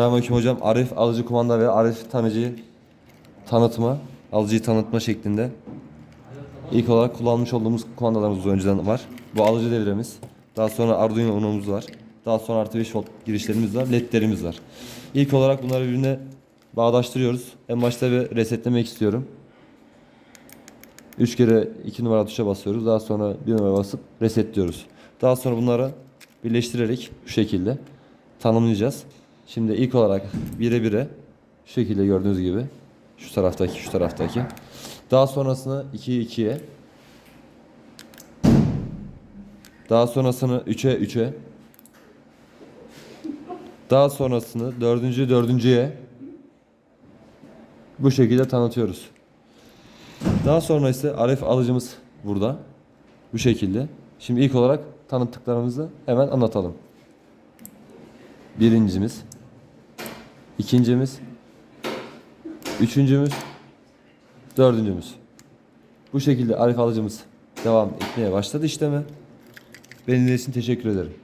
Selamünaleyküm hocam. Arif alıcı kumanda ve Arif tanıcıyı tanıtma, alıcıyı tanıtma şeklinde. İlk olarak kullanmış olduğumuz kumandalarımız önceden var. Bu alıcı devremiz. Daha sonra Arduino Uno'muz var. Daha sonra artı 5 volt girişlerimiz var, ledlerimiz var. İlk olarak bunları birbirine bağdaştırıyoruz. En başta bir resetlemek istiyorum. 3 kere 2 numara tuşa basıyoruz. Daha sonra 1 numara basıp resetliyoruz. Daha sonra bunları birleştirerek şu şekilde tanımlayacağız. Şimdi ilk olarak bire bire şu şekilde gördüğünüz gibi şu taraftaki şu taraftaki. Daha sonrasını 2'ye 2'ye. Daha sonrasını 3'e 3'e. Daha sonrasını dördüncü dördüncüye bu şekilde tanıtıyoruz. Daha sonra ise Arif alıcımız burada. Bu şekilde. Şimdi ilk olarak tanıttıklarımızı hemen anlatalım. Birincimiz, ikincimiz, üçüncümüz, dördüncümüz. Bu şekilde Arif alıcımız devam etmeye başladı işleme. Benim için teşekkür ederim.